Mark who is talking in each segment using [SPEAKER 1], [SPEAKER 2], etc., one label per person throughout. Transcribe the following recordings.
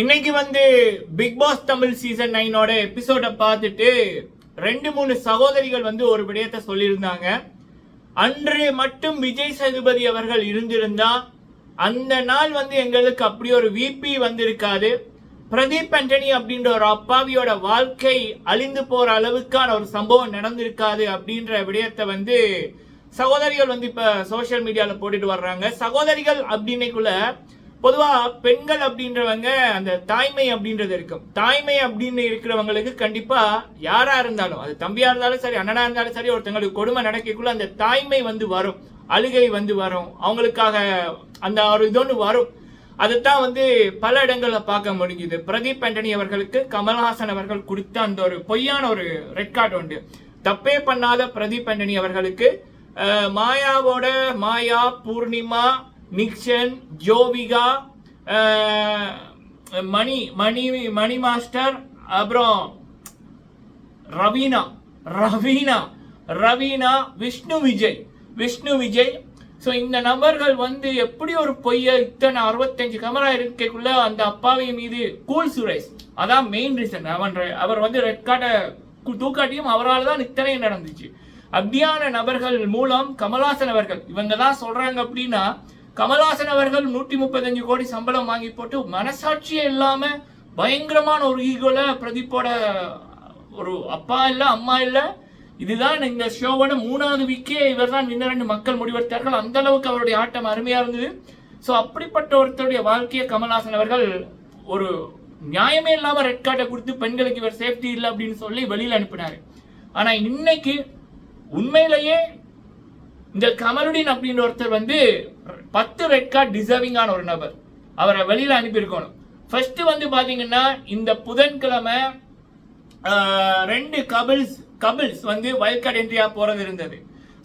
[SPEAKER 1] இன்னைக்கு வந்து Bigg Boss Tamil season நைனோட எபிசோட பார்த்துட்டு ரெண்டு மூணு சகோதரிகள் வந்து ஒரு விடயத்தை சொல்லியிருந்தாங்க. அன்று மட்டும் விஜய் சேதுபதி அவர்கள் இருந்திருந்தா அந்த நாள் வந்து எங்களுக்கு அப்படி ஒரு விபி வந்திருக்காது. பிரதீப் ஆண்டனி அப்படின்ற ஒரு அப்பாவியோட வாழ்க்கை அழிந்து போற அளவுக்கான ஒரு சம்பவம் நடந்திருக்காது அப்படின்ற விடயத்தை வந்து சகோதரிகள் வந்து இப்ப சோஷியல் மீடியால போட்டுட்டு வர்றாங்க. சகோதரிகள் அப்படின்னைக்குள்ள பொதுவாக பெண்கள் அப்படின்றவங்க அந்த தாய்மை அப்படின்றது இருக்கும். தாய்மை அப்படின்னு இருக்கிறவங்களுக்கு கண்டிப்பாக யாராக இருந்தாலும் அது தம்பியாக இருந்தாலும் சரி அண்ணனாக இருந்தாலும் சரி ஒருத்தங்களுக்கு கொடுமை நடக்கக்குள்ள அந்த தாய்மை வந்து வரும். அழுகை வந்து வரும். அவங்களுக்காக அந்த ஒரு இதொன்று வரும். அதைத்தான் வந்து பல இடங்களில் பார்க்க முடிஞ்சுது. பிரதீப் ஆண்டனி அவர்களுக்கு கமல்ஹாசன் அவர்கள் கொடுத்த அந்த ஒரு பொய்யான ஒரு ரெட் கார்டு உண்டு. தப்பே பண்ணாத பிரதீப் ஆண்டனி அவர்களுக்கு மாயாவோட மாயா பூர்ணிமா நிக்சன் ஜோவிகா மணி மணி மணி மாஸ்டர் அப்புறம் ரவீனா ரவீனா ரவீனா விஷ்ணு விஜய் விஷ்ணு விஜய். ஸோ இந்த நபர்கள் வந்து எப்படி ஒரு பொய்ய இத்தனை அறுபத்தஞ்சு கேமரா இருக்கக்குள்ள அந்த அப்பாவி மீது கூல் சுரேஷ் அதான் மெயின் ரீசன் அவன் ரெ- அவர் வந்து ரெட் கார்டை தூக்காட்டியும் அவரால் தான் இத்தனையும் நடந்துச்சு. அப்படியான நபர்கள் மூலம் கமலாசன் அவர்கள் இவங்க தான் சொல்றாங்க அப்படின்னா கமல்ஹாசன் அவர்கள் நூற்றி முப்பத்தஞ்சு கோடி சம்பளம் வாங்கி போட்டு மனசாட்சியே இல்லாமல் பயங்கரமான ஒரு ஈகோல பிரதீப்போட ஒரு அப்பா இல்லை அம்மா இல்லை. இதுதான் இந்த ஷோவோட மூணாவது வீக்கே இவர் தான் வின்னர் மக்கள் முடிவெடுத்தார்கள். அந்த அளவுக்கு அவருடைய ஆட்டம் அருமையாக இருந்தது. ஸோ அப்படிப்பட்ட ஒருத்தருடைய வாழ்க்கையை கமல்ஹாசன் அவர்கள் ஒரு நியாயமே இல்லாமல் ரெட் கார்டை கொடுத்து பெண்களுக்கு இவர் சேஃப்டி இல்லை அப்படின்னு சொல்லி வெளியில் அனுப்பினார். ஆனால் இன்னைக்கு உண்மையிலேயே இந்த கமலுடின் அப்படின்னு ஒருத்தர் வந்து பத்து ரெட் கார்டு டிசர்விங்கான ஒரு நபர். அவரை வெளியில் அனுப்பியிருக்கணும். ஃபர்ஸ்ட் வந்து பார்த்தீங்கன்னா இந்த புதன்கிழமை ரெண்டு கபிள்ஸ் கபிள்ஸ் வந்து வைல்ட் கார்டு என்ட்ரியாக போகிறது இருந்தது.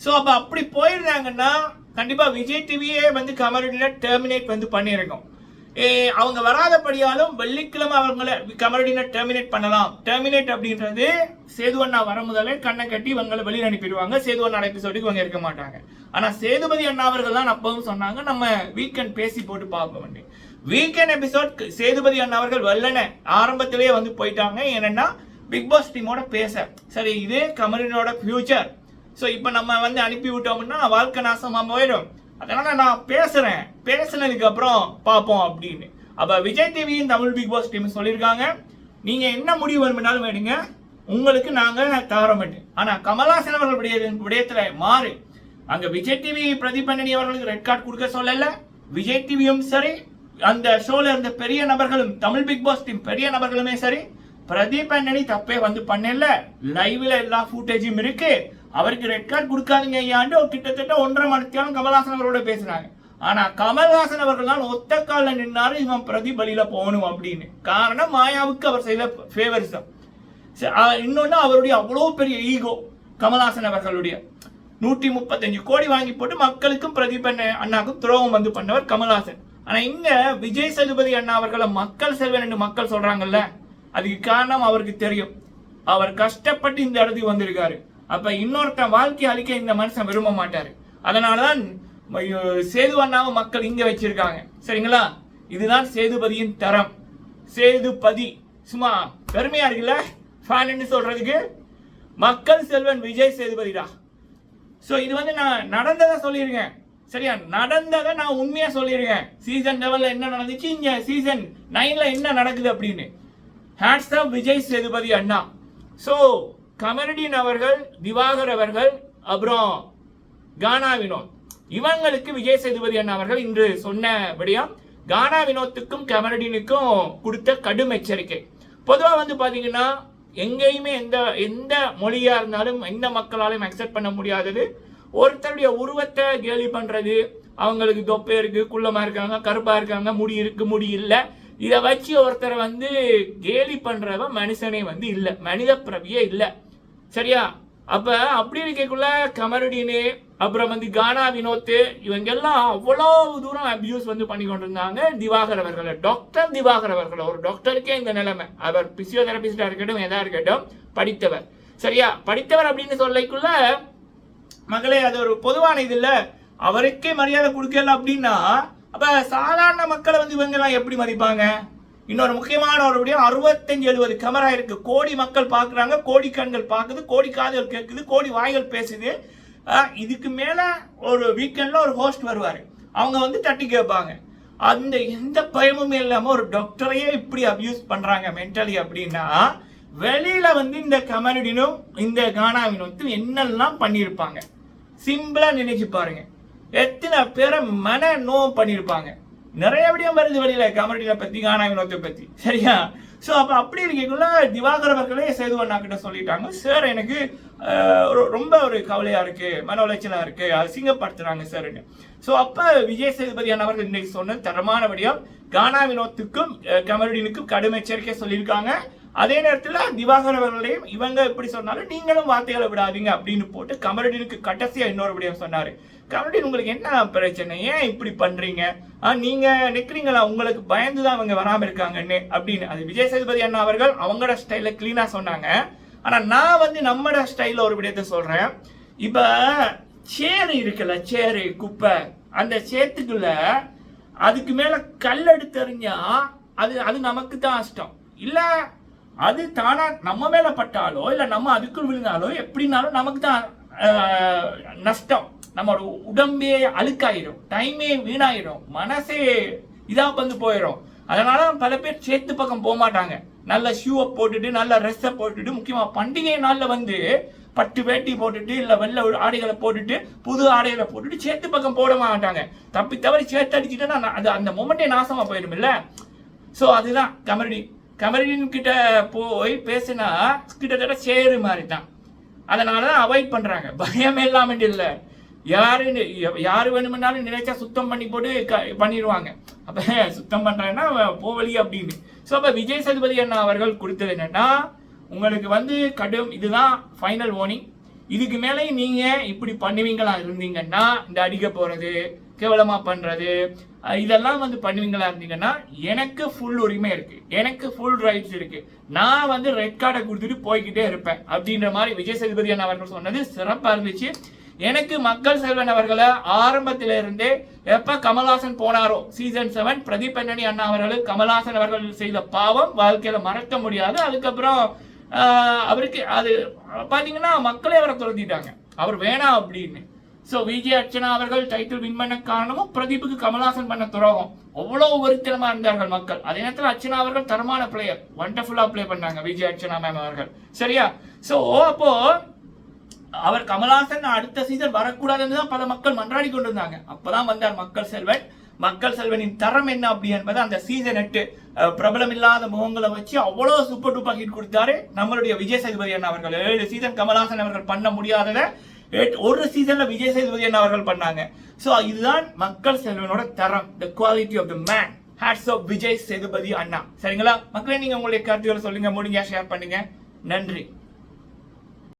[SPEAKER 1] ஸோ அப்போ அப்படி போயிருந்தாங்கன்னா கண்டிப்பாக விஜய் டிவியே வந்து கமலுடியில் டெர்மினேட் வந்து பண்ணியிருக்கோம். அவங்க வராதபடியாலும் வெள்ளிக்கிழமை அவங்கள கமரடினை டெர்மினேட் பண்ணலாம். டெர்மினேட் அப்படின்றது சேதுவண்ணா வர முதலே கண்ணை கட்டி இவங்களை வெளியில் அனுப்பிடுவாங்க. சேதுவண்ணா எபிசோடுக்கு இவங்க இருக்க மாட்டாங்க. ஆனால் சேதுபதி அண்ணா அவர்கள் தான் அப்பவும் சொன்னாங்க நம்ம வீக்கெண்ட் பேசி போட்டு பார்க்க வேண்டிய வீக்கெண்ட் எபிசோட் சேதுபதி அண்ணா அவர்கள் வெள்ளன ஆரம்பத்திலேயே வந்து போயிட்டாங்க. என்னன்னா பிக் பாஸ் டீமோட பேச. சரி இது கமரினோட ஃபியூச்சர் ஸோ இப்போ நம்ம வந்து அனுப்பி விட்டோம்னா வாழ்க்கை நாசமாக போயிடும். அதனால நான் பேசுறேன். பேசுனதுக்கு அப்புறம் பார்ப்போம் அப்படின்னு. அப்ப விஜய் டிவியின் தமிழ் பிக் பாஸ் டீம் சொல்லியிருக்காங்க. நீங்க என்ன முடிவு வேணும்னாலும் வேணுங்க உங்களுக்கு நாங்கள் தவற மாட்டேன் ஆனா கமலாசன் அவர்கள் விடயத்தில் மாறு. அங்க விஜய் டிவி பிரதிபண்ணனி அவர்களுக்கு ரெட் கார்டு கொடுக்க சொல்லல. விஜய் டிவியும் சரி. அந்த ஷோல இருந்த பெரிய நபர்களும் தமிழ் பிக் பாஸ் டீம் பெரிய நபர்களுமே சரி. பிரதீப் அண்ணனி தப்பே வந்து பண்ணல. லைவ்ல எல்லா ஃபுட்டேஜும் இருக்கு. அவருக்கு ரெட் கார்டு கொடுக்காதீங்க ஐயாண்டு கிட்டத்தட்ட ஒன்றரை மணித்தியாலும் கமல்ஹாசன் அவரோட பேசுறாங்க ஆனா கமல்ஹாசன் அவர்கள் தான் ஒத்த காலில் நின்னாரு இவன் பிரதிபலியில போகணும் அப்படின்னு. காரணம் மாயாவுக்கு அவர் செய்த ஃபேவரிசம் இன்னொன்னு அவருடைய அவ்வளோ பெரிய ஈகோ கமல்ஹாசன் அவர்களுடைய. நூற்றி முப்பத்தஞ்சு கோடி வாங்கி போட்டு மக்களுக்கும் பிரதீப் அண்ணாக்கும் துரோகம் வந்து பண்ணவர் கமல்ஹாசன். ஆனா இங்க விஜய் சேதுபதி அண்ணா அவர்களை மக்கள் செல்வன் என்று மக்கள் சொல்றாங்கல்ல அதுக்கு காரணம் அவருக்கு தெரியும். அவர் கஷ்டப்பட்டு இந்த இடத்துக்கு வந்திருக்காரு. அப்ப இன்னொருத்தன் வாழ்க்கை அழிக்க இந்த மனுஷன் விரும்ப மாட்டாரு. அதனாலதான் ஐயோ, சேது மக்கள் இங்க வச்சிருக்காங்க. சரிங்களா? இதுதான் சேதுபதியின் தரம். சேதுபதி. சும்மா பெருமையா இருக்குல்ல? ஃபேனுன்னு சொல்றதுக்கு மக்கள் செல்வன் விஜய் சேதுபதிடா. ஸோ இது வந்து நான் நடந்ததை சொல்லியிருக்கேன். சரியா? நடந்ததை நான் உண்மையாக சொல்லியிருக்கேன். சீசன் லெவலில் என்ன நடந்துச்சு? இங்கே சீசன் நைனில் என்ன நடக்குது அப்படின்னு. ஹேட்ஸ் ஆஃப் விஜய் சேதுபதி அண்ணா. ஸோ கமருடீன் அவர்கள் திவாகர் அவர்கள் அப்புறம் கானா வினோத். இவங்களுக்கு விஜய் சேதுபதி அண்ணா அவர்கள் இன்று சொன்னபடியாம் கானா வினோத்துக்கும் கமருடீனுக்கும் கொடுத்த கடும் எச்சரிக்கை. பொதுவாக வந்து பார்த்தீங்கன்னா எங்கேயுமே எந்த எந்த மொழியாக இருந்தாலும் எந்த மக்களாலையும் அக்செப்ட் பண்ண முடியாதது. ஒருத்தருடைய உருவத்தை கேலி பண்ணுறது அவங்களுக்கு தொப்பை இருக்குது குள்ளமாக இருக்காங்க கருப்பாக இருக்காங்க முடி இருக்கு முடி இல்லை. இதை வச்சு ஒருத்தரை வந்து கேலி பண்ணுறவன் மனுஷனே வந்து இல்லை மனித பிரவியே இல்லை. சரியா? அப்ப அப்படி இருக்கக்குள்ள கமருடீனு அப்புறம் வந்து கானா வினோத் இவங்க எல்லாம் அவ்வளவு தூரம் அபியூஸ் வந்து பண்ணி கொண்டிருந்தாங்க திவாகர் அவர்களை. டாக்டர் திவாகர் அவர்களை. ஒரு டாக்டருக்கே இந்த நிலைமை. அவர் பிசியோதெரபிஸ்டா இருக்கட்டும் எதா இருக்கட்டும் படித்தவர். சரியா? படித்தவர் அப்படின்னு சொல்லக்குள்ள மகளே அது ஒரு பொதுவான இது இல்லை. அவருக்கே மரியாதை கொடுக்கல அப்படின்னா அப்ப சாதாரண மக்களை வந்து இவங்க எல்லாம் எப்படி மதிப்பாங்க? இன்னொரு முக்கியமான ஒரு விடயம் அறுபத்தஞ்சு எழுபது கேமரா இருக்கு. கோடி மக்கள் பார்க்குறாங்க கோடி கண்கள் பார்க்குது கோடி காதுகள் கேட்குது கோடி வாய்கள் பேசுது. இதுக்கு மேலே ஒரு வீக்கெண்டில் ஒரு ஹோஸ்ட் வருவார். அவங்க வந்து தட்டி கேட்பாங்க. அந்த எந்த பயமுமே இல்லாமல் ஒரு டாக்டரையே இப்படி அப்யூஸ் பண்ணுறாங்க மென்டலி அப்படின்னா வெளியில் வந்து இந்த கமருடினும் இந்த கானாவினும் என்னெல்லாம் பண்ணியிருப்பாங்க? சிம்பிளாக நினைச்சு பாருங்க. எத்தனை பேரை மன நோவு பண்ணியிருப்பாங்க? நிறைய விடியம் வருது வெளியில கமருடினை பத்தி கானா வினோத்தை பத்தி. சரியா? ஸோ அப்போ அப்படி இருக்கக்குள்ள திவாகர் அவர்களே சேது அண்ணாக்கிட்ட சொல்லிட்டாங்க. சார் எனக்கு ஒரு- ரொம்ப ஒரு கவலையா இருக்கு மன உளைச்சலா இருக்கு அசிங்கப்படுத்துறாங்க சார்னு ஸோ அப்போ விஜய் சேதுபதி அண்ணவர்கள் இன்னைக்கு சொன்ன தரமான விடியம் கானா வினோத்துக்கும் அஹ், கடும் எச்சரிக்கை சொல்லியிருக்காங்க. அதே நேரத்தில் திவாகர் அவர்களையும் இவங்க எப்படி சொன்னாலும் நீங்களும் வார்த்தைகளை விடாதீங்க அப்படின்னு போட்டு கமரடினுக்கு கடைசியா இன்னொரு விடயம் சொன்னாரு. கமரடின் உங்களுக்கு என்ன பிரச்சனை? ஏன் இப்படி பண்றீங்க? ஆ, நீங்க நிக்கிறீங்களா? உங்களுக்கு பயந்து தான் அவங்க வராம இருக்காங்கன்னு அப்படின்னு. அது விஜய் சேதுபதி அண்ணா அவர்கள் அவங்களோட ஸ்டைல கிளீனா சொன்னாங்க. ஆனா நான் வந்து நம்மட ஸ்டைல ஒரு விடயத்தை சொல்றேன். இப்ப சேரு இருக்குல்ல சேரு குப்பை. அந்த சேத்துக்குள்ள அதுக்கு மேல கல் எடுத்தறிஞ்சா அது அது நமக்கு தான் அஷ்டம் இல்லை அது தானா நம்ம மேல பட்டாலோ இல்லை நம்ம அதுக்குள் விழுந்தாலோ எப்படினாலும் நமக்கு தான் நஷ்டம். நம்மளோட உடம்பே அழுக்காயிரும் டைமே வீணாயிரும் மனசே இதாக வந்து போயிடும் அதனால பல பேர் சேத்து பக்கம் போக மாட்டாங்க. நல்ல ஷூவை போட்டுட்டு நல்ல ட்ரெஸ்ஸை போட்டுட்டு முக்கியமாக பண்டிகை நாளில் வந்து பட்டு வேட்டி போட்டுட்டு இல்லை வெள்ளை ஆடைகளை போட்டுட்டு புது ஆடைகளை போட்டுட்டு சேத்து பக்கம் போட மாட்டாங்க. தப்பி தவறி சேத்து அடிச்சுட்டா அது அந்த மொமெண்டே நாசமாக போயிடும் இல்லை ஸோ அதுதான் கமெடி கமரடின் கிட்ட போய் பேசினா கிட்டத்தட்ட சேரு மாதிரி தான் அதனால தான் அவாய்ட் பண்ணுறாங்க பயம் இல்லாமல் இல்லை. யாரு யார் வேணுமென்னாலும் நினைச்சா சுத்தம் பண்ணி போட்டு க- பண்ணிடுவாங்க அப்போ சுத்தம் பண்ணுறாங்கன்னா போவலி அப்படின்னு. ஸோ அப்போ விஜய் சேதுபதி அண்ணா அவர்கள் கொடுத்தது என்னென்னா உங்களுக்கு வந்து கடும் இதுதான் ஃபைனல் வார்னிங் இதுக்கு மேலே நீங்கள் இப்படி பண்ணுவீங்களா இருந்தீங்கன்னா இந்த அடிக்க போகிறது கேவலமா பண்றது? இதெல்லாம் வந்து பண்ணுவீங்களா இருந்தீங்கன்னா எனக்கு ஃபுல் உரிமை இருக்கு. எனக்கு ஃபுல் ரைட்ஸ் இருக்கு. நான் வந்து ரெட் கார்டை கொடுத்துட்டு போய்கிட்டே இருப்பேன். அப்படின்ற மாதிரி விஜய் சேதுபதி அண்ணா அவர்கள் சொன்னது சிறப்பா இருந்துச்சு. எனக்கு மக்கள் செல்வன் அவர்களை ஆரம்பத்தில இருந்தே எப்ப கமல்ஹாசன் போனாரோ சீசன் செவன் பிரதீப் பெண்ணனி அண்ணா அவர்கள் கமல்ஹாசன் அவர்கள் செய்த பாவம் வாழ்க்கையில மறக்க முடியாது. அதுக்கப்புறம் அவருக்கு அது பாத்தீங்கன்னா மக்களே அவரை துரத்திட்டாங்க. அவர் வேணாம் அப்படின்னு. சோ விஜய் அர்ச்சனா அவர்கள் டைட்டில் வின் பண்ண காரணமும் பிரதீப்புக்கு கமல்ஹாசன் பண்ண துரோகம். அவ்வளவு வெறித்தனமா இருந்தார்கள் மக்கள். அதே நேரத்தில் அர்ச்சனா அவர்கள் தரமான பிளேயர் வண்டர்ஃபுல்லா பிளே பண்ணாங்க விஜய் அர்ச்சனா மேம் அவர்கள். சரியா? சோ அப்போ அவர் கமல்ஹாசன் அடுத்த சீசன் வரக்கூடாதுன்னு தான் பல மக்கள் மன்றாடி கொண்டிருந்தாங்க. அப்பதான் வந்தார் மக்கள் செல்வன். மக்கள் செல்வனின் தரம் என்ன அப்படி என்பது அந்த சீசன் எட்டு பிரபலம் இல்லாத முகங்களை வச்சு அவ்வளவு சூப்பர் டூப்பர் ஹிட் கொடுத்தாரு நம்மளுடைய விஜய் சேதுபதி அண்ணா அவர்கள். ஏழு சீசன் கமல்ஹாசன் அவர்கள் பண்ண முடியாததை ஒரு சீசன்ல விஜய் சேதுபதி என்ன அவர்கள் பண்ணாங்க. ஸோ இதுதான் மக்கள் செல்வனோட தரம். The quality of the man hats off Vijay Sethupathi அண்ணா. சரிங்களா? மக்களே நீங்க உங்களுடைய கருத்துக்களை சொல்லுங்க முடிஞ்சா ஷேர் பண்ணுங்க. நன்றி.